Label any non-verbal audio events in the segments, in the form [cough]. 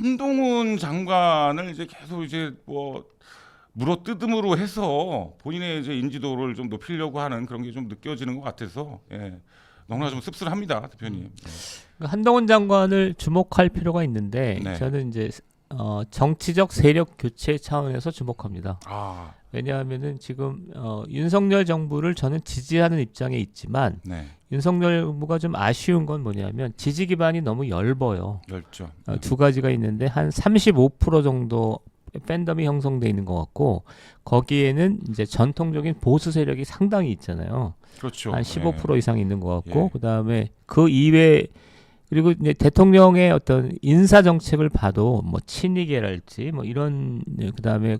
한동훈 장관을 이제 계속 이제 뭐 물어 뜯음으로 해서 본인의 이제 인지도를 좀 높이려고 하는 그런 게 좀 느껴지는 것 같아서 예. 너무나 좀 씁쓸합니다, 대표님. 예. 그러니까 한동훈 장관을 주목할 필요가 있는데 네. 저는 이제 어, 정치적 세력 교체 차원에서 주목합니다. 아, 왜냐하면은 지금 어, 윤석열 정부를 저는 지지하는 입장에 있지만 네, 윤석열 정부가 좀 아쉬운 건 뭐냐면 지지 기반이 너무 얇아요. 열정. 어, 두 가지가 있는데 한 35% 정도 팬덤이 형성돼 있는 것 같고 거기에는 이제 전통적인 보수 세력이 상당히 있잖아요. 그렇죠. 한 15% 이상 있는 것 같고 예. 그다음에 그 이외 그리고 이제 대통령의 어떤 인사 정책을 봐도 뭐 친이계랄지 뭐 이런 예, 그다음에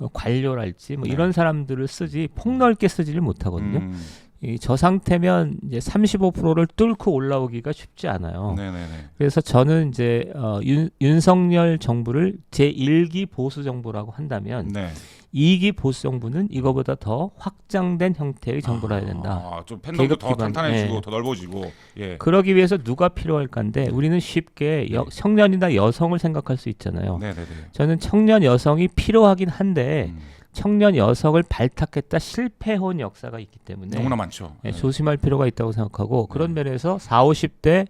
어, 관료랄지 뭐 네. 이런 사람들을 쓰지 폭넓게 쓰지를 못하거든요. 음, 이 저 상태면 이제 35%를 뚫고 올라오기가 쉽지 않아요. 네네네. 그래서 저는 이제 어, 윤, 윤석열 정부를 제 1기 보수 정부라고 한다면 네. 2기 보수 정부는 이거보다 더 확장된 형태의 정부라 해야 된다. 아, 좀 팬덤도 계급 더 기반, 탄탄해지고 예. 더 넓어지고. 예. 그러기 위해서 누가 필요할 건데 우리는 쉽게 여, 네. 청년이나 여성을 생각할 수 있잖아요. 네네네. 저는 청년 여성이 필요하긴 한데 음, 청년 여성을 발탁했다 실패해온 역사가 있기 때문에 너무나 많죠. 예, 네. 조심할 필요가 있다고 생각하고 그런 네. 면에서 4, 50대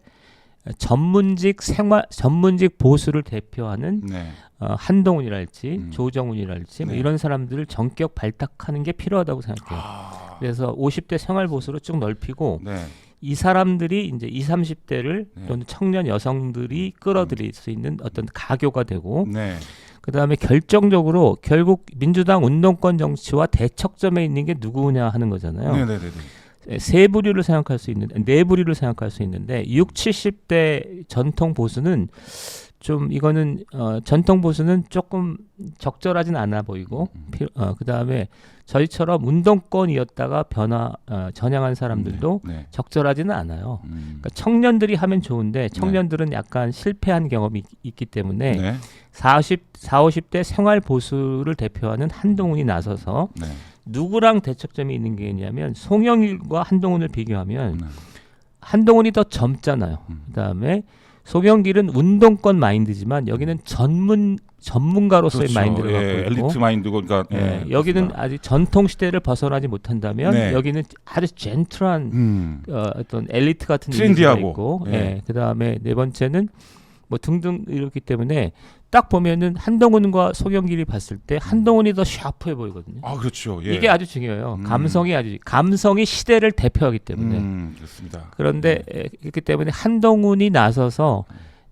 전문직 생활 전문직 보수를 대표하는 네. 어, 한동훈이랄지 음. 조정훈이랄지 뭐 네. 이런 사람들을 전격 발탁하는 게 필요하다고 생각해요. 아, 그래서 50대 생활 보수로 쭉 넓히고 네. 이 사람들이 이제 20, 30대를 네. 또는 청년 여성들이 끌어들일 수 있는 어떤 가교가 되고 네. 그 다음에 결정적으로 결국 민주당 운동권 정치와 대척점에 있는 게 누구냐 하는 거잖아요. 네네네. 세 부류를 생각할 수 있는 네 부류를 생각할 수 있는데 6, 70대 전통 보수는 좀 이거는 어, 전통 보수는 조금 적절하진 않아 보이고 음. 피- 어, 그다음에 저희처럼 운동권이었다가 변화 어, 전향한 사람들도 네. 적절하지는 않아요. 음. 그러니까 청년들이 하면 좋은데 청년들은 약간 실패한 경험이 있- 있기 때문에 네. 40, 4, 50대 생활 보수를 대표하는 한동훈이 나서서 네. 누구랑 대척점이 있는 게 있냐면 송영일과 한동훈을 비교하면 네. 한동훈이 더 젊잖아요. 음. 그다음에 송영길은 운동권 마인드지만 여기는 전문 전문가로서의 그렇죠. 마인드를 예, 갖고 있고 엘리트 마인드고 그러니까 예, 예, 여기는 그렇습니다. 아직 전통 시대를 벗어나지 못한다면 네. 여기는 아주 젠틀한 음. 어, 어떤 엘리트 같은 트렌디하고. 있고 예. 예. 그다음에 네 번째는 뭐 등등 이렇기 때문에 딱 보면은 한동훈과 송영길이 봤을 때 한동훈이 더 샤프해 보이거든요. 아 그렇죠. 예. 이게 아주 중요해요. 음. 감성이 아주 감성이 시대를 대표하기 때문에 음, 그렇습니다. 그런데 에, 그렇기 때문에 한동훈이 나서서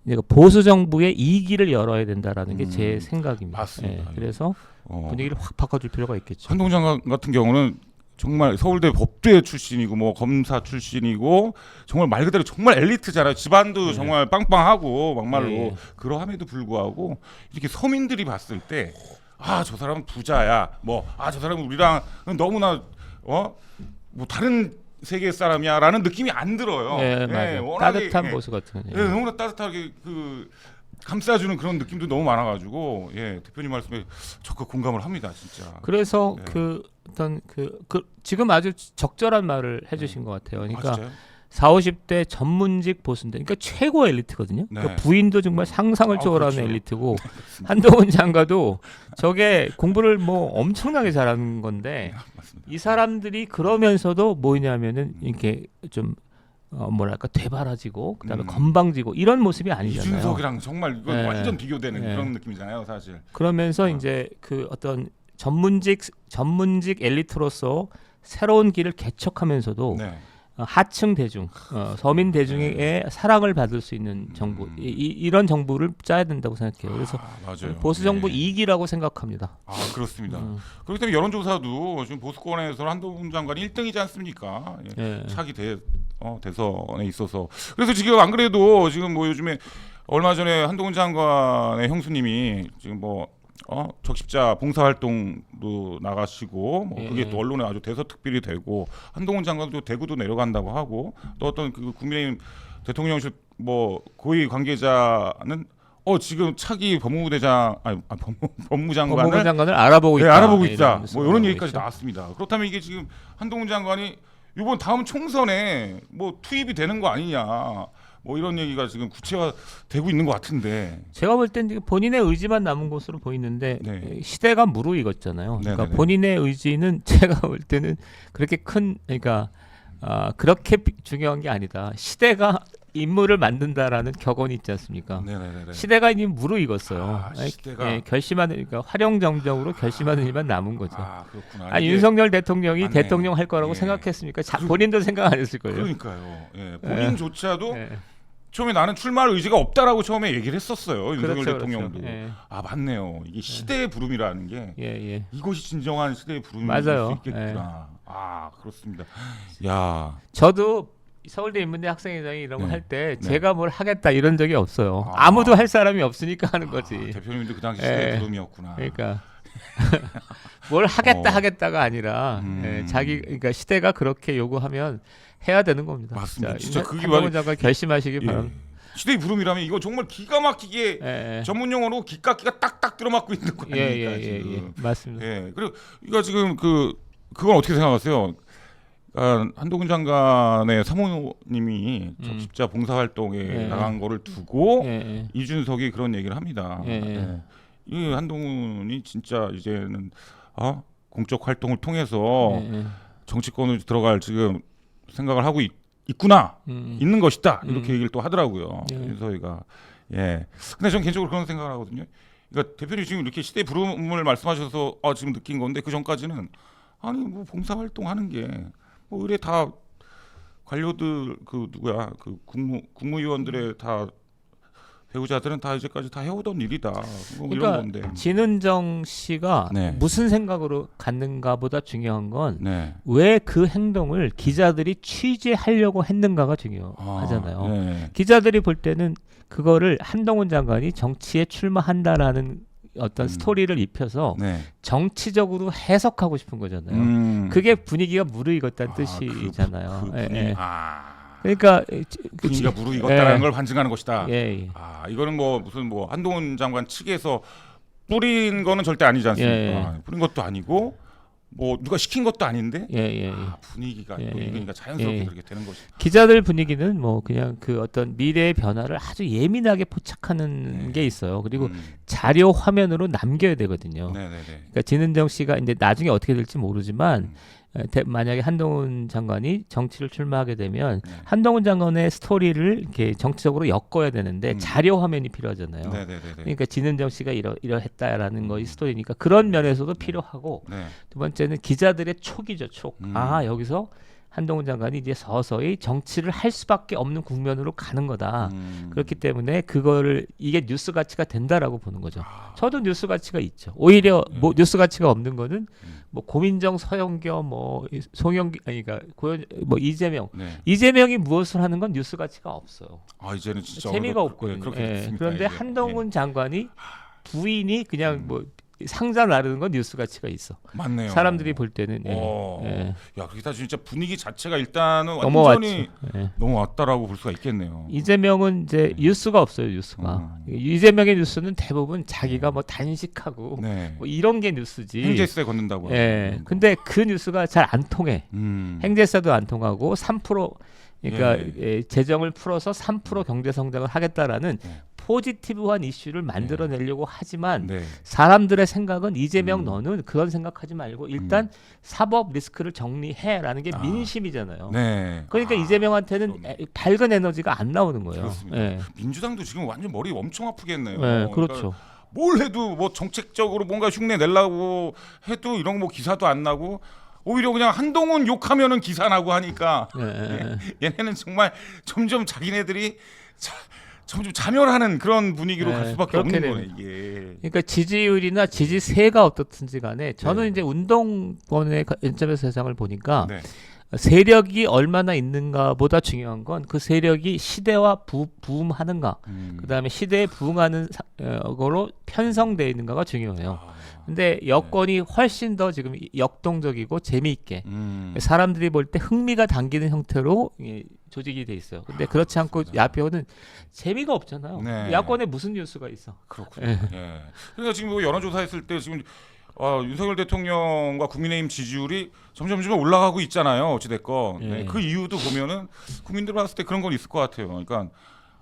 그 보수 정부의 이기를 열어야 된다라는 게제 음, 생각입니다. 맞습니다. 예, 그래서 어. 분위기를 확 바꿔줄 필요가 있겠죠. 한동 장관 같은 경우는 정말 서울대 법대 출신이고 뭐 검사 출신이고 정말 말 그대로 정말 엘리트잖아요. 집안도 네. 정말 빵빵하고 막말로 네. 그러함에도 불구하고 이렇게 서민들이 봤을 때 아 저 사람은 부자야. 뭐 아 저 사람은 우리랑 너무나 어 뭐 다른 세계 사람이야라는 느낌이 안 들어요. 예, 맞아요. 워낙에, 따뜻한 예, 보수 같은. 예, 너무나 따뜻하게 그 감싸주는 그런 느낌도 너무 많아가지고 예 대표님 말씀에 적극 공감을 합니다 진짜. 그래서 네. 그 어떤 그, 그 지금 아주 적절한 말을 해주신 것 같아요. 아, 그러니까 진짜요? 4, 50대 전문직 보수인데, 그러니까 최고 엘리트거든요. 네. 그러니까 부인도 정말 상상을 아, 초월하는 그렇죠. 엘리트고 [laughs] 한동훈 장가도 저게 공부를 뭐 엄청나게 잘하는 건데 맞습니다. 이 사람들이 그러면서도 뭐냐면은 이렇게 좀 어, 뭐랄까 되바라지고 그다음에 음. 건방지고 이런 모습이 아니잖아요. 이준석이랑 정말 이건 네. 완전 비교되는 네. 그런 느낌이잖아요, 사실. 그러면서 어. 이제 그 어떤 전문직 전문직 엘리트로서 새로운 길을 개척하면서도 네. 어, 하층 대중, 어, 서민 대중의 사랑을 받을 수 있는 정부, 음. 이, 이, 런 정부를 짜야 된다고 생각해요. 그래서 아. 보수 정부 네. 이기라고 생각합니다. 아 그렇습니다. 음, 그렇기 때문에 여론조사도 지금 보수권에서 한동훈 장관이 1등이지 않습니까? 예. 예. 차기 대 어, 대선에 있어서 그래서 지금 안 그래도 지금 뭐 요즘에 얼마 전에 한동훈 장관의 형수님이 지금 뭐 어, 적십자 봉사활동도 나가시고 뭐 그게 예. 또 언론에 아주 대서특필이 되고 한동훈 장관도 대구도 내려간다고 하고 또 어떤 그 국민의힘 대통령실 뭐 고위 관계자는 어 지금 차기 법무부 대장 아니 아, 법무, [laughs] 법무장관을 법무부 장관을 알아보고 네, 있다. 알아보고 있다. 뭐 이런 얘기까지 있죠. 나왔습니다. 그렇다면 이게 지금 한동훈 장관이 이번 다음 총선에 뭐 투입이 되는 거 아니냐. 뭐 이런 얘기가 지금 구체화되고 있는 것 같은데. 제가 볼 땐 본인의 의지만 남은 것으로 보이는데 네. 시대가 무르익었잖아요. 그러니까 네네네. 본인의 의지는 [laughs] 제가 볼 때는 그렇게 큰 그러니까 아, 그렇게 비- 중요한 게 아니다. 시대가 인물을 만든다라는 격언이 있지 않습니까? 네네네. 시대가 이미 무르익었어요. 아, 아니, 시대가. 예, 결심하는 그러니까 활용정정으로 결심하는 일만 남은 거죠. 아 그렇구나. 아, 이게- 윤석열 대통령이 맞네. 대통령 할 거라고 예. 생각했습니까? 자, 그- 본인도 생각 안 했을 거예요. 그러니까요. 예, 본인조차도 예. 처음에 나는 출마할 의지가 없다라고 처음에 얘기를 했었어요. 윤석열 그렇죠, 대통령도. 그렇죠. 예. 아 맞네요. 이게 시대의 부름이라는 게 예, 예. 이것이 진정한 시대의 부름일 맞아요. 예. 수 있겠구나. 아 그렇습니다. 야 저도 서울대 인문대 학생회장이 이런 거 네. 할 때 네. 제가 뭘 하겠다 이런 적이 없어요. 아. 아. 무도할 사람이 없으니까 하는 거지. 아, 대표님도 그 당시 시대의 예. 부름이었구나. 그러니까 [laughs] 뭘 하겠다 어. 하겠다가 아니라 음. 예, 자기 그러니까 시대가 그렇게 요구하면 해야 되는 겁니다. 맞습니다. 자, 진짜 인- 그게 한동훈 장관 결심하시기 예. 바랍니다. 시대의 부름이라면 이거 정말 기가 막히게 예, 예. 전문 용어로 기깎기가 딱딱 들어맞고 있는 거 예, 아닙니까 예, 예, 예, 지금. 맞습니다. 예. 그리고 이거 지금 그 그건 어떻게 생각하세요? 아, 한동훈 장관의 사모님이 음. 적십자 봉사 활동에 예. 나간 거를 두고 예, 예. 이준석이 그런 얘기를 합니다. 예, 예. 이 한동훈이 진짜 이제는 어? 공적 활동을 통해서 예, 예. 정치권으로 들어갈 지금 생각을 하고 있, 있구나 음, 있는 것이다 이렇게 음. 얘기를 또 하더라고요 예. 윤석이가 예 근데 저는 개인적으로 그런 생각을 하거든요 그러니까 대표님 지금 이렇게 시대 부름을 말씀하셔서 아 지금 느낀 건데 그 전까지는 아니 뭐 봉사활동 하는 게 뭐 의뢰 다 관료들 그 누구야 그 국무 국무위원들의 다 배우자들은 다 이제까지 다 해오던 일이다 뭐 그러니까 진은정 씨가 네. 무슨 생각으로 갔는가보다 중요한 건네왜그 행동을 기자들이 취재하려고 했는가가 중요하잖아요. 네. 기자들이 볼 때는 그거를 한동훈 장관이 정치에 출마한다라는 어떤 음. 스토리를 입혀서 네. 정치적으로 해석하고 싶은 거잖아요. 음. 그게 분위기가 무르익었다는 아, 뜻이잖아요. 그, 그 예, 분위, 예. 아. 그러니까 그 분위기가 지- 무르익었다라는 예. 걸 반증하는 것이다. 예, 예. 아 이거는 뭐 무슨 뭐 한동훈 장관 측에서 뿌린 거는 절대 아니지 않습니까? 예, 뿌린 것도 아니고 뭐 누가 시킨 것도 아닌데 예, 예, 예. 아, 분위기가 예, 또 예. 그러니까 자연스럽게 예. 그렇게 되는 것이. 기자들 분위기는 뭐 그냥 그 어떤 미래의 변화를 아주 예민하게 포착하는 네. 게 있어요. 그리고 음. 자료 화면으로 남겨야 되거든요. 네 네 네. 그러니까 진은정 씨가 이제 나중에 어떻게 될지 모르지만 음. 에, 대- 만약에 한동훈 장관이 정치를 출마하게 되면 네. 한동훈 장관의 스토리를 이렇게 정치적으로 엮어야 되는데 음. 자료 화면이 필요하잖아요. 네네네. 그러니까 진은정 씨가 이러 이러했다라는 것이 스토리니까 그런 면에서도 필요하고 네. 두 번째는 기자들의 촉이죠 촉. 음. 아 여기서 한동훈 장관이 이제 서서히 정치를 할 수밖에 없는 국면으로 가는 거다. 음. 그렇기 때문에 그거를 이게 뉴스 가치가 된다라고 보는 거죠. 아, 저도 뉴스 가치가 있죠. 오히려 예. 뭐 뉴스 가치가 없는 거는 음. 뭐 고민정, 서영교, 뭐 이- 송영기 아니 그러니까 고현 뭐 이재명 네. 이재명이 무엇을 하는 건 뉴스 가치가 없어요. 아 이제는 진짜 재미가 어렵- 없거든요. 예, 그렇게 예. 됐습니다, 그런데 이제. 한동훈 장관이 부인이 그냥 음. 뭐 상자 나르는 건 뉴스 가치가 있어. 예. 맞네요. 사람들이 볼 때는 예. 어. 예. 야 그게 다 진짜 분위기 자체가 일단은 넘어왔죠. 완전히 예. 넘어왔다라고 볼 수가 있겠네요. 이재명은 이제 뉴스가 없어요. 뉴스가 음. 이재명의 뉴스는 대부분 자기가 뭐 단식하고 네. 뭐 이런 게 뉴스지. 행제세 걷는다고. 예. 하는 거. 근데 그 뉴스가 잘 안 통해. 음. 행제세도 안 통하고 3% 그러니까 예. 예, 재정을 풀어서 3% 경제 성장을 하겠다라는 네. 포지티브한 이슈를 만들어내려고 하지만 네. 사람들의 생각은 이재명 음. 너는 그런 생각하지 말고 일단 사법 리스크를 정리해라는 게 아. 민심이잖아요. 네. 그러니까 아, 이재명한테는. 에- 밝은 에너지가 안 나오는 거예요. 그렇습니다. 예. 민주당도 지금 완전 머리 엄청 아프겠네요. 예, 그러니까 그렇죠. 뭘 해도 뭐 정책적으로 뭔가 흉내 내려고 해도 이런 뭐 기사도 안 나고 오히려 그냥 한동훈 욕하면은 기사 나고 하니까 예, 예, [laughs] 예. 얘네는 정말 점점 자기네들이 자, 점점 자멸하는 그런 분위기로 네, 갈 수밖에 그렇게 없는 거네 됩니다. 이게. 그러니까 지지율이나 지지세가 어떻든지 간에 저는 네. 이제 운동권의 관점에서 세상을 보니까 네. 세력이 얼마나 있는가보다 중요한 건 그 세력이 시대와 부, 부음하는가 음. 그다음에 시대에 부응하는 사- 어, 거로 편성되어 있는가가 중요해요. 아, 근데 여건이 훨씬 더 지금 역동적이고 재미있게 음. 사람들이 볼 때 흥미가 당기는 형태로 예, 조직이 돼 있어요. 근데 그렇지 않고 그렇습니다. 야표는 재미가 없잖아요. 네. 야권에 무슨 뉴스가 있어? 그렇군요. 예. 그러니까 지금 뭐 여론조사했을 때 지금 어, 윤석열 대통령과 국민의힘 지지율이 점점 점 올라가고 있잖아요. 어찌됐건 예. 네, 그 이유도 보면은 국민들 봤을 때 그런 건 있을 것 같아요. 그러니까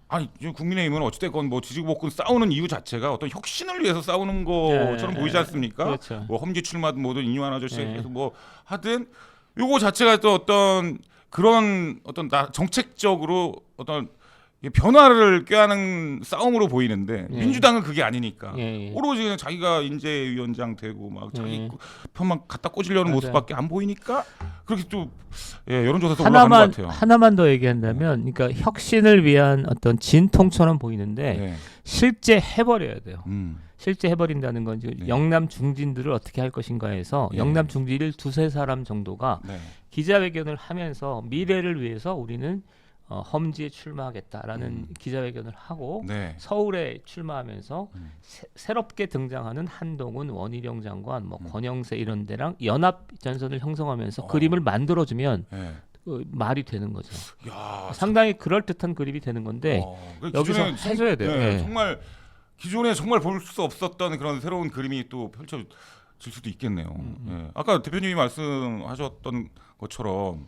아니 지금 국민의힘은 어찌됐건 뭐 볶은 싸우는 이유 자체가 어떤 혁신을 위해서 싸우는 것처럼 예, 보이지 예. 않습니까? 그렇죠. 뭐 험지 출마든 뭐든 이완 아저씨 예. 계속 뭐 하든 요거 자체가 또 어떤 그런 어떤 나 정책적으로 어떤 변화를 꾀하는 싸움으로 보이는데 예. 민주당은 그게 아니니까 예, 예. 오로지 그냥 자기가 인재위원장 되고 막 자기 예. 편만 갖다 꽂으려는 맞아요. 모습밖에 안 보이니까 그렇게 또 예, 여론조사에서 올라가는 것 하나만 같아요. 하나만 더 얘기한다면, 그러니까 혁신을 위한 어떤 진통처럼 보이는데 네. 실제 해버려야 돼요. 음. 실제 해버린다는 건 지금 네. 영남 중진들을 어떻게 할 것인가에서 예. 영남 중진을 두세 사람 정도가 네. 기자회견을 하면서 미래를 위해서 우리는 어, 험지에 출마하겠다라는 음. 기자회견을 하고 네. 서울에 출마하면서 음. 새, 롭게 등장하는 한동훈, 원희룡 장관, 뭐 음. 권영세 이런 데랑 연합 전선을 형성하면서 어. 그림을 만들어주면 네. 어, 말이 되는 거죠. 야, 상당히 그럴 듯한 그림이 되는 건데 어, 그 여기서 해줘야 돼요. 네, 예. 정말 기존에 정말 볼 수 없었던 그런 새로운 그림이 또 펼쳐질 수도 있겠네요. 음, 예. 아까 대표님이 말씀하셨던 것처럼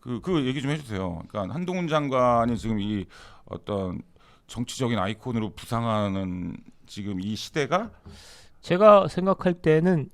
그, 그 얘기 좀 해주세요. 그러니까 한동훈 장관이 지금 이 어떤 정치적인 아이콘으로 부상하는 지금 이 시대가 제가 생각할 때는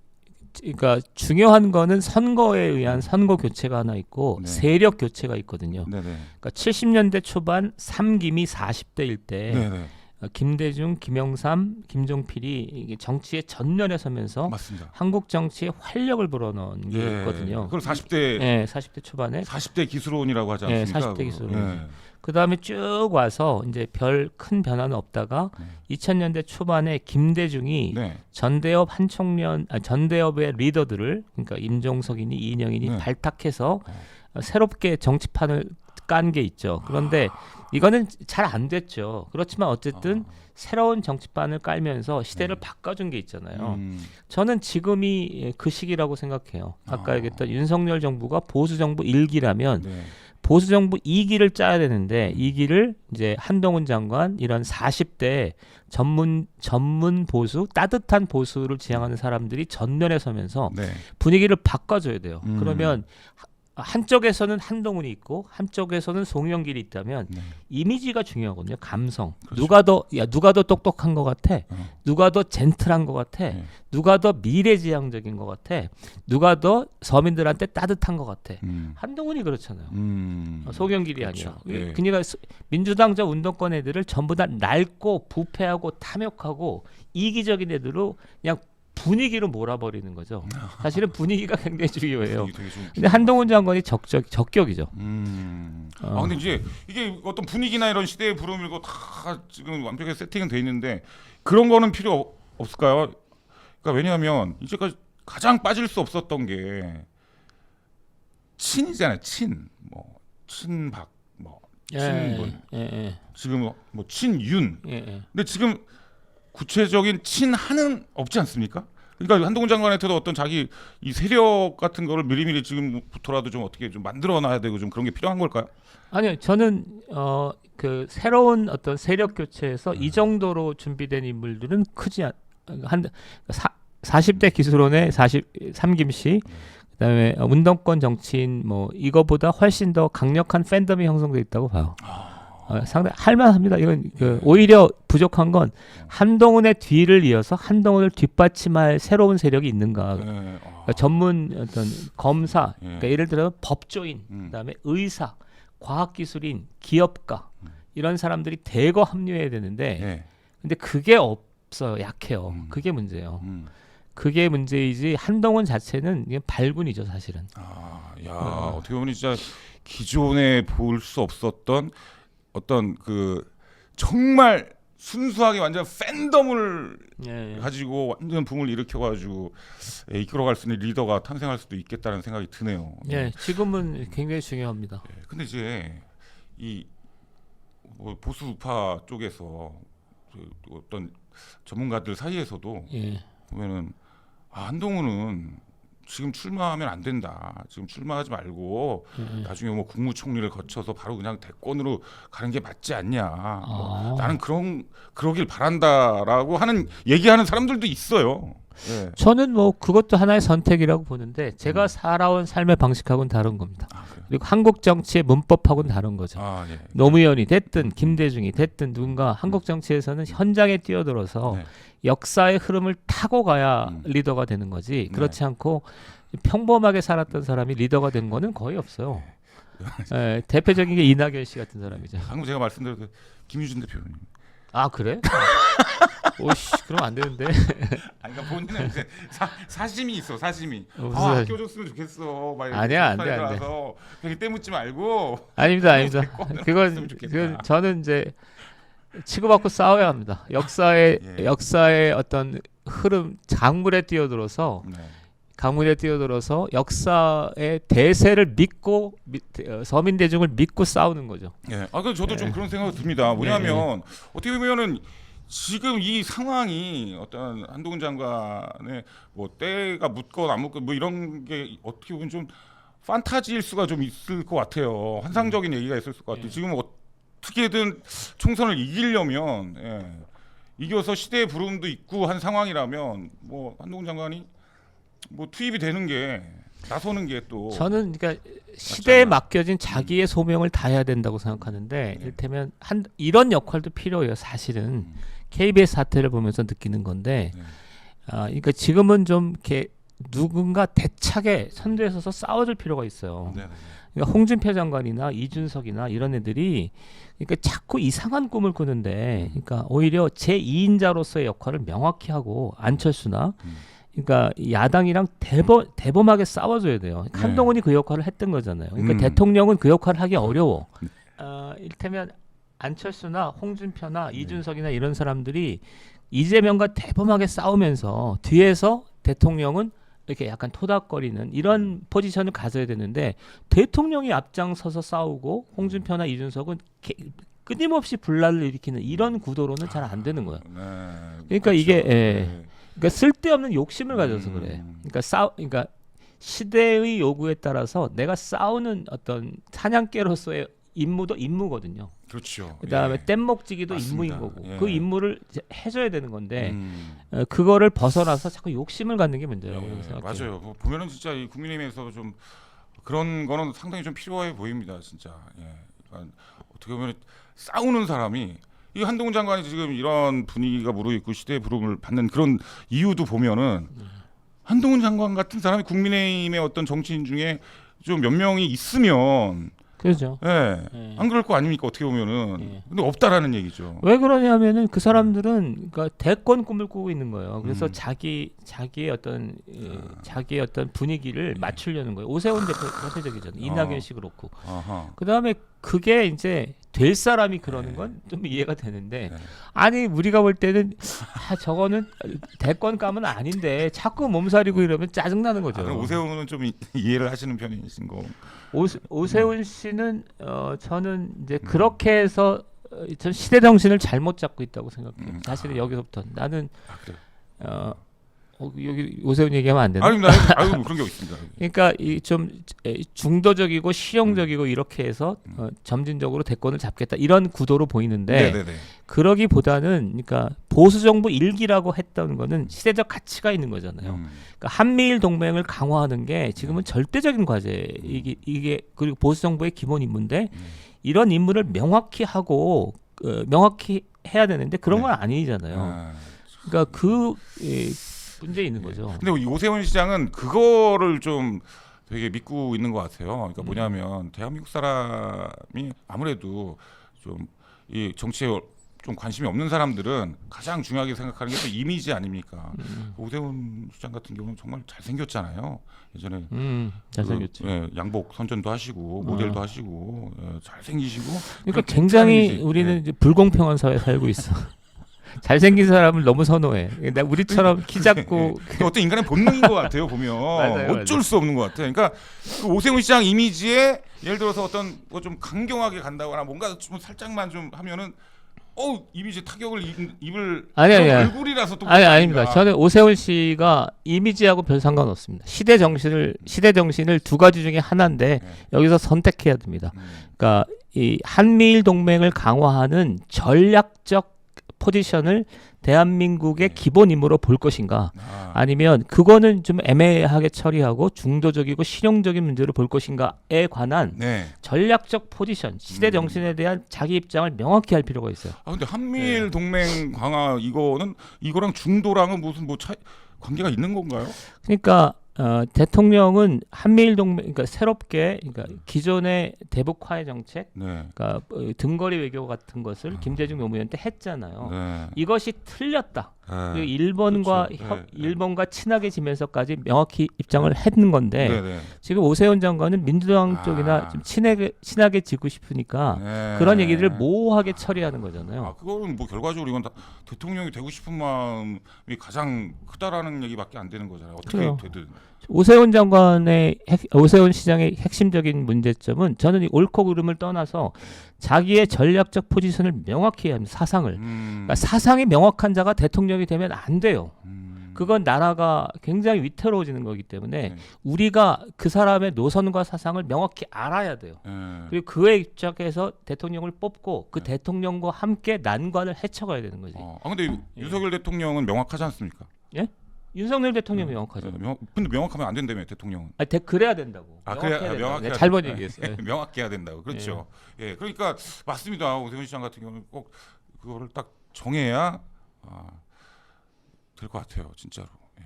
그러니까 중요한 거는 선거에 의한 선거 교체가 하나 있고 네. 세력 교체가 있거든요. 네네 그러니까 70년대 초반 삼김이 40대일 때 네네 어, 김대중, 김영삼, 김종필이 이게 정치에 전면에 서면서 맞습니다. 한국 정치에 활력을 불어넣은 게 예. 있거든요. 그걸 40대 예, 40대 초반에 40대 기술원이라고 하지 예, 않습니까? 40대 기술원. 예. 그 다음에 쭉 와서 이제 별 큰 변화는 없다가 네. 2000년대 초반에 김대중이 네. 전대협 한총련 아, 전대협의 리더들을 그러니까 임종석이니 이인영이니 네. 발탁해서 네. 어, 새롭게 정치판을 깐 게 있죠. 그런데 아. 이거는 잘 안 됐죠. 그렇지만 어쨌든 아. 새로운 정치판을 깔면서 시대를 네. 바꿔준 게 있잖아요. 음. 저는 지금이 그 시기라고 생각해요. 아까 아. 얘기했던 윤석열 정부가 보수 정부 1기라면 네. 보수 정부 2기를 짜야 되는데 2기를 이제 한동훈 장관 이런 40대 전문 전문 보수 따뜻한 보수를 지향하는 사람들이 전면에 서면서 네. 분위기를 바꿔줘야 돼요. 음. 그러면 하- 한쪽에서는 한동훈이 있고 한쪽에서는 송영길이 있다면 네. 이미지가 중요하거든요. 감성. 그렇죠. 누가 더야 누가 더 똑똑한 것 같아. 어. 누가 더 젠틀한 것 같아. 네. 누가 더 미래지향적인 것 같아. 누가 더 서민들한테 따뜻한 것 같아. 음. 한동훈이 그렇잖아요. 음. 어, 소경길이 그렇죠. 아니야. 예. 그러니까 스- 민주당자 운동권 애들을 전부 다 낡고 부패하고 탐욕하고 이기적인 애들로 그냥 분위기로 몰아버리는 거죠. [laughs] 사실은 분위기가 굉장히 중요해요. 분위기 되게 좀- 근데 한동훈 장관이 적적 적격이죠. 음. 어. 아 근데 이제 이게 어떤 분위기나 이런 시대에 부름이고 다 지금 완벽하게 세팅은 돼 있는데 그런 거는 필요 없- 없을까요? 그러니까 왜냐하면 이제까지 가장 빠질 수 없었던 게 친이잖아요. 친. 뭐 친박 뭐 친문. 예, 예, 지금 뭐 친윤. 예, 예. 근데 지금 구체적인 친한은 없지 않습니까? 그러니까 한동훈 장관한테도 어떤 자기 이 세력 같은 거를 미리미리 지금부터라도 좀 어떻게 좀 만들어 놔야 되고 좀 그런 게 필요한 걸까요? 아니요, 저는 어 그 새로운 어떤 세력 교체에서 음. 이 정도로 준비된 인물들은 크지 않, 한 사, 40대 기술원의 43김 씨, 그다음에 어, 운동권 정치인 뭐 이거보다 훨씬 더 강력한 팬덤이 형성돼 있다고 봐요. 어, 상당히 할만합니다. 이건 그 오히려 부족한 건 한동훈의 뒤를 이어서 한동훈을 뒷받침할 새로운 세력이 있는가. 네. 그러니까 전문 어떤 검사, 예. 그러니까 예를 들어 법조인, 음. 그다음에 의사, 과학기술인, 기업가 이런 사람들이 대거 합류해야 되는데, 네. 근데 그게 없어요. 약해요. 음. 그게 문제예요. 음. 그게 문제이지 한동훈 자체는 이게 발군이죠, 사실은. 아, 야 어. 어떻게 보면 진짜 기존에 볼 수 없었던 어떤 그 정말 순수하게 완전 팬덤을 예. 가지고 완전 붐을 일으켜가지고 예, 이끌어갈 수 있는 리더가 탄생할 수도 있겠다는 생각이 드네요. 예, 지금은 굉장히 중요합니다. 예, 근데 이제 이 뭐 보수 우파 쪽에서 그 어떤 전문가들 사이에서도 예. 보면은 아, 한동훈은 지금 출마하면 안 된다. 지금 출마하지 말고 예. 나중에 뭐 국무총리를 거쳐서 바로 그냥 대권으로 가는 게 맞지 않냐. 뭐 아. 나는 그런 그러길 바란다라고 하는 얘기하는 사람들도 있어요. 예. 저는 뭐 그것도 하나의 선택이라고 보는데 제가 음. 살아온 삶의 방식하고는 다른 겁니다. 아? 그리고 한국 정치의 문법하고는 다른 거죠. 아, 예. 노무현이 됐든 김대중이 됐든 누군가 한국 정치에서는 현장에 뛰어들어서 네. 역사의 흐름을 타고 가야 음. 리더가 되는 거지. 네. 그렇지 않고 평범하게 살았던 사람이 리더가 된 거는 거의 없어요. 예, 대표적인 게 이낙연 씨 같은 사람이죠. 방금 제가 말씀드린 김유준 대표님. 아 그래? [laughs] 오씨 그럼 안 되는데. [laughs] 아니 그러니까 본인은 이제 사, 사심이 있어 사심이. 무슨 아 사심? 아껴줬으면 좋겠어. 막 이렇게 아니야, 안 돼, 안 돼. 괜히 때묻지 말고. 아닙니다, [laughs] 아닙니다. 그건, 좋겠다. 그건 저는 이제 치고받고 싸워야 합니다. 역사의 예. 역사의 어떤 흐름 강물에 뛰어들어서 네. 강물에 뛰어들어서 역사의 대세를 믿고 미- 어, 서민 대중을 믿고 싸우는 거죠. 예. 아, 그 저도 네. 좀 그런 생각이 듭니다. 뭐냐면 어떻게 보면은 지금 이 상황이 어떤 한동훈 장관의 뭐 때가 묻건 안 묻건 뭐 이런 게 어떻게 보면 좀 판타지일 수가 좀 있을 것 같아요. 환상적인 얘기가 있을 것 같아요. 예. 지금 어떻게든 총선을 이기려면 예. 이겨서 시대의 부름도 있고 한 상황이라면 뭐 한동훈 장관이 뭐 투입이 되는 게 나서는 게 또 저는 그러니까 시대에 않나? 맡겨진 자기의 소명을 다해야 된다고 생각하는데 네. 이를테면 한 이런 역할도 필요해요. 사실은 음. KBS 사태를 보면서 느끼는 건데, 네. 아, 그러니까 지금은 좀 이렇게 누군가 대차게 선두에 서서 싸워줄 필요가 있어요. 네, 네. 그러니까 홍준표 장관이나 이준석이나 이런 애들이 그러니까 자꾸 이상한 꿈을 꾸는데, 그러니까 오히려 제 2인자로서의 역할을 명확히 하고 안철수나 음. 그러니까 야당이랑 대범 대범하게 싸워줘야 돼요. 네. 한동훈이 그 역할을 했던 거잖아요. 그러니까 음. 대통령은 그 역할을 하기 어려워. 네. 어, 일테면 안철수나 홍준표나 네. 이준석이나 이런 사람들이 이재명과 대범하게 싸우면서 뒤에서 대통령은 이렇게 약간 토닥거리는 이런 포지션을 가져야 되는데 대통령이 앞장서서 싸우고 홍준표나 이준석은 개- 끊임없이 분란을 일으키는 이런 구도로는 잘 안 되는 거예요. 네. 그러니까 이게, 예. 네. 그러니까 쓸데없는 욕심을 가져서 음. 그래. 그러니까 싸 그러니까 시대의 요구에 따라서 내가 싸우는 어떤 사냥개로서의 임무도 임무거든요. 그렇죠. 그다음에 예. 맞습니다. 임무인 거고 예. 그 임무를 이제 해줘야 되는 건데 음. 어, 그거를 벗어나서 자꾸 욕심을 갖는 게 문제라고 예, 생각해요. 맞아요. 뭐 보면은 진짜 이 국민의힘에서 좀 그런 거는 상당히 좀 필요해 보입니다. 진짜. 예. 그러니까 어떻게 보면 싸우는 사람이 이 한동훈 장관이 지금 이런 분위기가 무르익고 시대의 부름을 받는 그런 이유도 보면은 한동훈 장관 같은 사람이 국민의힘의 어떤 정치인 중에 좀 몇 명이 있으면 그렇죠. 예. 예. 안 그럴 거 아닙니까 어떻게 보면은 예. 근데 없다라는 얘기죠. 왜 그러냐면은 그 사람들은 그러니까 대권 꿈을 꾸고 있는 거예요. 그래서 음. 자기 자기의 어떤 예, 아. 자기의 어떤 분위기를 맞추려는 거예요. 오세훈 대표 대표적이잖아요. 이낙연 씨 그렇고. 아하. 그 다음에 그게 이제 될 사람이 그러는 건 좀 이해가 되는데 네. 아니 우리가 볼 때는 아 저거는 대권 감은 아닌데 자꾸 몸살이고 이러면 짜증 나는 거죠. 아, 그럼 오세훈은 좀 이- 이해를 하시는 편이신 거. 오세, 오세훈 씨는 어 저는 이제 그렇게 해서 어, 전 시대 정신을 잘못 잡고 있다고 생각해요. 음. 사실은 여기서부터 나는 아, 그래. 어, 어 여기 오세훈 얘기하면 안 되나? 아닙니다. 아유 뭐 그런 게 있습니다. 그러니까 이 좀 중도적이고 실용적이고 이렇게 해서 음. 어, 점진적으로 대권을 잡겠다 이런 구도로 보이는데 네네네. 그러기보다는 그러니까 보수 정부 일기라고 했던 거는 시대적 가치가 있는 거잖아요. 음. 그러니까 한미일 동맹을 강화하는 게 지금은 절대적인 과제 이게 이게 그리고 보수 정부의 기본 임무인데 음. 이런 임무를 명확히 하고 어, 명확히 해야 되는데 그런 네. 건 아니잖아요. 아. 그러니까 그 예, 문제 있는 거죠. 근데 이 오세훈 시장은 그거를 좀 되게 믿고 있는 것 같아요. 음. 그러니까 뭐냐면 대한민국 사람이 아무래도 좀 이 정치에 좀 관심이 없는 사람들은 가장 중요하게 생각하는 게 또 이미지 아닙니까? 음, 오세훈 시장 같은 경우는 정말 잘생겼잖아요. 예전에 음, 잘생겼죠. 그, 예, 양복 선전도 하시고 모델도 하시고 예, 잘생기시고 그러니까 굉장히 괜찮은 우리는 이미지. 이제 불공평한 사회에 살고 있어. 잘생긴 사람을 너무 선호해. 나 우리처럼 키 작고 그 [laughs] 어떤 인간의 본능인 것 같아요 보면 [laughs] 맞아요, 어쩔 맞아요. 수 없는 것 같아요. 그러니까 그 오세훈 시장 이미지에 예를 들어서 어떤 뭐 좀 강경하게 간다거나 뭔가 좀 살짝만 좀 하면은 어 이미지 타격을 입, 입을 아니, 아니. 얼굴이라서 또 아니 아닙니다. 아닌가. 저는 오세훈 씨가 이미지하고 별 상관없습니다. 시대 정신을 시대 정신을 두 가지 중에 하나인데 네. 여기서 선택해야 됩니다. 음, 그러니까 이 한미일 동맹을 강화하는 전략적 포지션을 대한민국의 기본 임무로 볼 것인가 아, 아니면 그거는 좀 애매하게 처리하고 중도적이고 실용적인 문제로 볼 것인가에 관한 네. 전략적 포지션 시대 음. 정신에 대한 자기 입장을 명확히 할 필요가 있어요. 아 근데 한미일 네. 동맹 강화 이거는 이거랑 중도랑은 무슨 뭐 차이 관계가 있는 건가요? 그러니까 어, 대통령은 한미일 동맹 그러니까 새롭게 그러니까 기존의 대북화의 정책 네. 그러니까 어, 등거리 외교 같은 것을 김대중 노무현 때 했잖아요. 네. 이것이 틀렸다. 네. 그리고 일본과 그렇죠. 협, 네, 네. 일본과 친하게 지면서까지 명확히 입장을 했는 건데 네. 네. 지금 오세훈 장관은 민주당 아. 쪽이나 좀 친하게 친하게 지고 싶으니까 네. 그런 얘기들을 모호하게 처리하는 거잖아요. 아 그거는 뭐 결과적으로 이건 다 대통령이 되고 싶은 마음이 가장 크다라는 얘기밖에 안 되는 거잖아요. 어떻게 그래요. 되든. 오세훈 장관의 핵, 오세훈 시장의 핵심적인 문제점은 저는 이 옳고 그름을 떠나서 자기의 전략적 포지션을 명확히 합니다. 사상을. 음. 그러니까 사상이 명확한 자가 대통령이 되면 안 돼요. 음. 그건 나라가 굉장히 위태로워지는 거기 때문에 네. 우리가 그 사람의 노선과 사상을 명확히 알아야 돼요. 네. 그리고 그에 입장해서 대통령을 뽑고 그 네. 대통령과 함께 난관을 헤쳐가야 되는 거지. 어. 아 근데 예. 윤석열 대통령은 명확하지 않습니까? 윤석열 대통령이 명확하죠. 네, 명, 근데 명확하면 안 된다며 대통령은. 아, 대, 그래야 된다고. 아, 그래야- 명확해야 아, 된다고. 명확해야 내가 잘못 된다. 얘기했어요. 예. [laughs] 명확히 해야 된다고. 그렇죠. 예. 그러니까 맞습니다. 오세훈 시장 같은 경우는 꼭 그거를 딱 정해야 아, 될것 같아요. 진짜로. 예.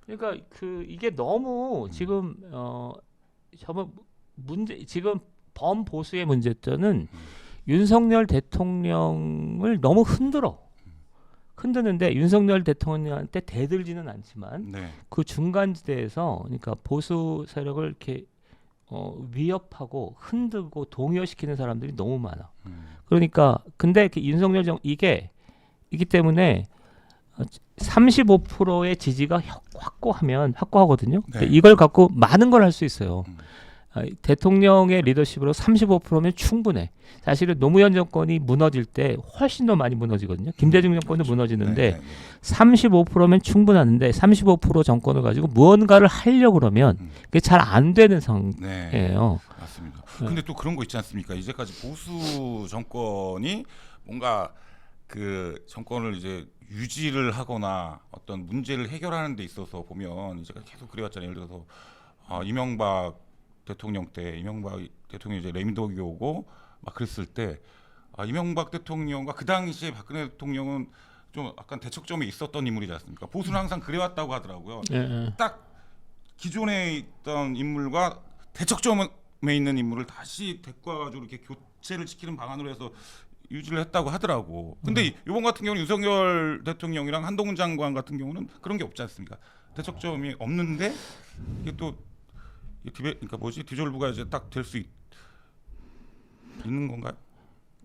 그러니까 그 이게 너무 지금 어 저번 문제 지금 범 보수의 문제점은 윤석열 대통령을 너무 흔들어. 흔드는데 윤석열 대통령한테 대들지는 않지만 네. 그 중간지대에서 그러니까 보수 세력을 이렇게 어, 위협하고 흔들고 동요시키는 사람들이 너무 많아. 음. 그러니까 근데 그 윤석열 정 이게 이기 때문에 35%의 지지가 확- 확고하면 확고하거든요. 네. 이걸 갖고 많은 걸 할 수 있어요. 음. 아, 대통령의 리더십으로 35%면 충분해. 사실은 노무현 정권이 무너질 때 훨씬 더 많이 무너지거든요. 김대중 정권도 무너지는데 네, 네, 네. 35%면 충분하는데 35% 정권을 가지고 무언가를 하려고 그러면 음. 그게 잘 안 되는 상황이에요. 네. 맞습니다. 네. 근데 또 그런 거 있지 않습니까? 이제까지 보수 정권이 뭔가 그 정권을 이제 유지를 하거나 어떤 문제를 해결하는 데 있어서 보면 이제 계속 그래왔잖아요. 예를 들어서 아, 이명박 대통령 때 이명박 대통령이 이제 레미독이 오고 막 그랬을 때 아, 이명박 대통령과 그 당시에 박근혜 대통령은 좀 약간 대척점에 있었던 인물이지 않습니까? 보수는 항상 그래왔다고 하더라고요. 예, 예. 딱 기존에 있던 인물과 대척점에 있는 인물을 다시 데리고 와가지고 이렇게 교체를 시키는 방안으로 해서 유지를 했다고 하더라고. 근데 이- 이번 같은 경우는 윤석열 대통령이랑 한동훈 장관 같은 경우는 그런 게 없지 않습니까? 대척점이 없는데 이게 또 이 디베 그러니까 뭐지 디졸브가 이제 딱 될 수 있는 건가요?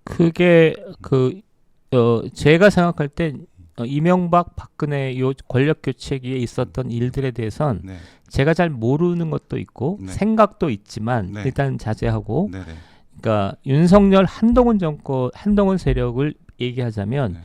그게 그 어, 제가 생각할 때 어, 이명박 박근혜 요 권력 교체기에 있었던 일들에 대해선 네, 제가 잘 모르는 것도 있고 네. 생각도 있지만 네. 일단 자제하고 네, 네. 그러니까 윤석열 한동훈 정권 한동훈 세력을 얘기하자면 네.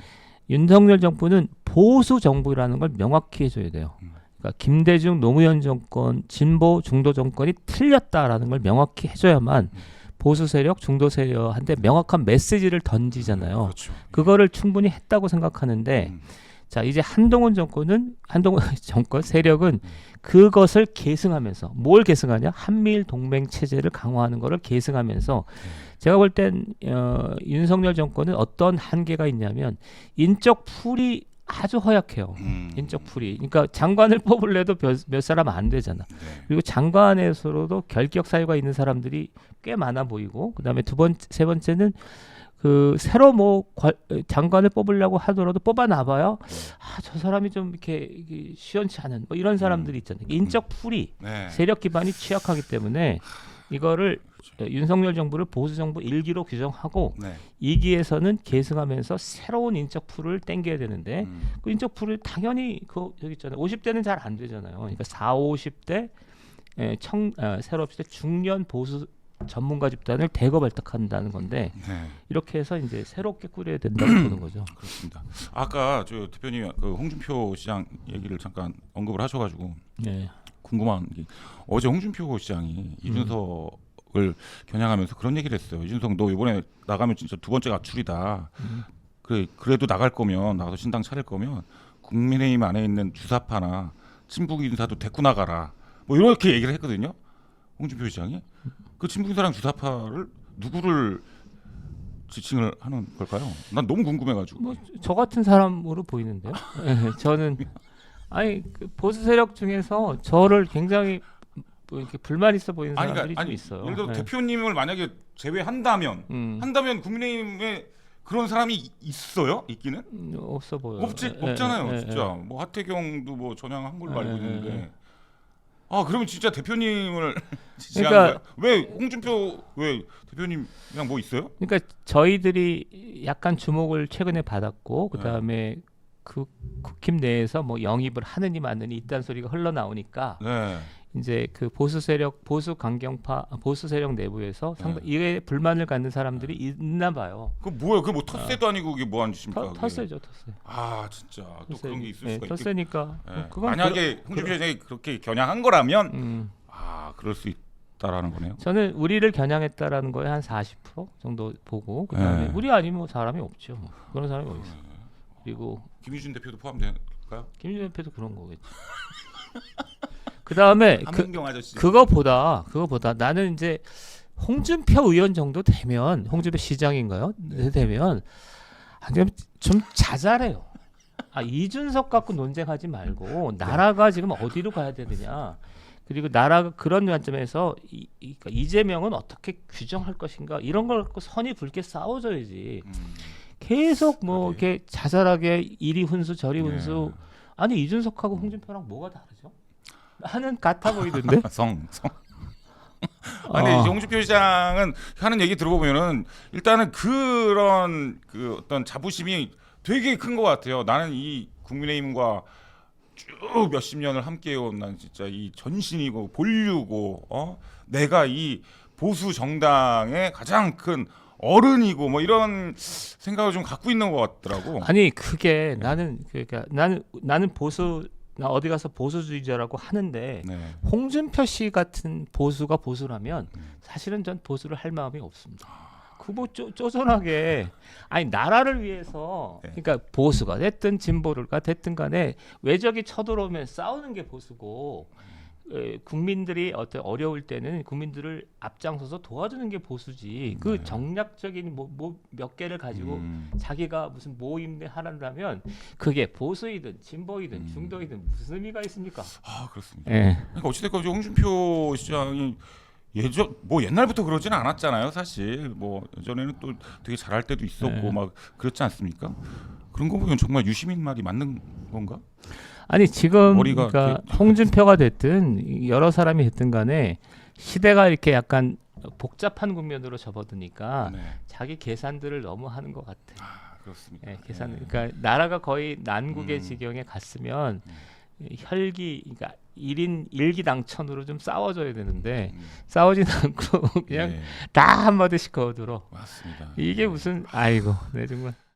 윤석열 정부는 보수 정부라는 걸 명확히 해줘야 돼요. 음. 그러니까 김대중 노무현 정권 진보 중도 정권이 틀렸다라는 걸 명확히 해줘야만 음. 보수 세력 중도 세력한테 명확한 메시지를 던지잖아요. 그렇죠. 그거를 충분히 했다고 생각하는데 음. 자 이제 한동훈 정권은 한동훈 [laughs] 정권 세력은 음. 그것을 계승하면서 뭘 계승하냐 한미일 동맹 체제를 강화하는 것을 계승하면서 네. 제가 볼 땐 어, 윤석열 정권은 어떤 한계가 있냐면 인적 풀이 아주 허약해요. 음. 인적 풀이. 그러니까 장관을 [laughs] 뽑을래도 몇, 몇 사람 안 되잖아. 네. 그리고 장관에서도 결격 사유가 있는 사람들이 꽤 많아 보이고 그다음에 두 번 세 번째는 그 새로 뭐 관- 장관을 뽑으려고 하더라도 뽑아 놔봐요. 아 저 사람이 좀 이렇게 시원치 않은 뭐 이런 사람들이 있잖아요. 인적 풀이 네. 세력 기반이 취약하기 때문에 이거를 어, 윤석열 정부를 보수 정부 일기로 규정하고 네. 이기에서는 계승하면서 새로운 인적 풀을 땡겨야 되는데 음. 그 인적 풀을 당연히 그 여기 있잖아요. 50대는 잘 안 되잖아요. 그러니까 4, 50대 에, 청 아, 때 중년 보수 전문가 집단을 대거 발탁한다는 건데 네. 이렇게 해서 이제 새롭게 꾸려야 된다고 보는 [clears throat] 거죠. 그렇습니다. 아까 저 대표님 그 홍준표 시장 얘기를 잠깐 언급을 하셔가지고 네. 궁금한 게 어제 홍준표 시장이 이준석 을 겨냥하면서 그런 얘기를 했어요. 이준석 너 이번에 나가면 진짜 두 번째 가출이다. 음. 그래 그래도 나갈 거면 나가서 신당 차릴 거면 국민의힘 안에 있는 주사파나 친북 인사도 데리고 나가라. 뭐 이렇게 얘기를 했거든요. 홍준표 시장이 그 친북 인사랑 주사파를 누구를 지칭을 하는 걸까요? 난 너무 궁금해가지고. 뭐 저 같은 사람으로 보이는데요. [laughs] 예, 저는 아니 그 보수 세력 중에서 저를 굉장히 뭐 이렇게 불만 있어 보이는 아니, 사람들이 그러니까, 좀 아니 있어요. 예를 들어 예. 대표님을 만약에 제외한다면 음, 한다면 국민의힘에 그런 사람이 이- 있어요? 있기는? 음, 없어 보여요. 없지 예, 없잖아요, 예, 예, 진짜. 뭐 하태경도 뭐 전향 한 걸로 알고 예, 예, 있는데. 예. 아 그러면 진짜 대표님을 [laughs] 지지하는 그러니까- 거야? 왜 홍준표 왜 대표님이랑 뭐 있어요? 그러니까 저희들이 약간 주목을 최근에 받았고 네. 그다음에 그 국힘 내에서 뭐 영입을 하느니 마느니 이딴 소리가 흘러나오니까 네. 이제 그 보수 세력 보수 강경파 보수 세력 내부에서 네. 상당 이에 불만을 갖는 사람들이 있나 봐요. 그 뭐야? 그뭐 텃세도 아 니고 그게 뭐 하는 짓입니까? 터? 터세죠, 터세. 아 진짜 또 터세. 그런 게 있을 네, 수가 있겠. 터세니까 네. 뭐 만약에 홍준표 시장이 그렇게 겨냥한 거라면 음, 아 그럴 수 있다라는 거네요. 저는 우리를 겨냥했다라는 거에 한 40% 정도 보고 그다음에 네. 우리 아니면 뭐 사람이 없죠. 그런 사람이 어디 있어? 그리고 김유준 대표도 포함될까요? 김준호 대표도 그런 거겠죠. [laughs] 그다음에 그 아저씨. 그거보다 그거보다 나는 이제 홍준표 의원 정도 되면 홍준표 시장인가요? 네, 되면 아, 좀, 좀 자잘해요. 아 이준석 갖고 논쟁하지 말고 나라가 지금 어디로 가야 되느냐. 그리고 나라가 그런 관점에서 이, 이, 그러니까 이재명은 어떻게 규정할 것인가 이런 걸 갖고 선이 붉게 싸워줘야지. 음. 계속 뭐 그러게. 이렇게 자잘하게 이리 훈수 저리 네. 훈수 아니 이준석하고 홍준표랑 뭐가 다르죠? 나는 같아 보이던데. 성 성. [laughs] 아, 어. 이제 홍준표 시장은 하는 얘기 들어보면은 일단은 그런 그 어떤 자부심이 되게 큰 것 같아요. 나는 이 국민의힘과 쭉 몇십 년을 함께해온 난 진짜 이 전신이고 본류고 어 내가 이 보수 정당의 가장 큰 어른이고 뭐 이런 생각을 좀 갖고 있는 것 같더라고. 아니 그게 나는 그러니까 나는 나는 보수 나 어디 가서 보수주의자라고 하는데 네. 홍준표 씨 같은 보수가 보수라면 음. 사실은 전 보수를 할 마음이 없습니다. 그뭐 쪼잔하게 아니 나라를 위해서 네. 그러니까 보수가 됐든 진보를가 됐든 간에 외적이 쳐들어오면 싸우는 게 보수고 에, 국민들이 어떤 어려울 때는 국민들을 앞장서서 도와주는 게 보수지 그 네. 정략적인 뭐 몇 개를 가지고 음. 자기가 무슨 모임에 하라면 그게 보수이든 진보이든 음. 중도이든 무슨 의미가 있습니까? 아 그렇습니다. 예. 그러니까 어찌됐건 홍준표 시장이 예전 뭐 옛날부터 그러지는 않았잖아요 사실 뭐 예전에는 또 되게 잘할 때도 있었고 네. 막 그렇지 않습니까? 그런 거 보면 정말 유시민 말이 맞는 건가? 아니 지금 머리가 그러니까 홍준표가 됐든 여러 사람이 됐든 간에 시대가 이렇게 약간 복잡한 국면으로 접어드니까 네. 자기 계산들을 너무 하는 것 같아. 아 그렇습니다. 예, 계산. 네. 그러니까 나라가 거의 난국의 음. 지경에 갔으면 음. 혈기, 그러니까 일인 일기 당천으로 좀 싸워줘야 되는데 음, 싸우진 [laughs] 않고 그냥 네, 다 한마디씩 거들어. 맞습니다. 이게 무슨 아이고, 네 정말.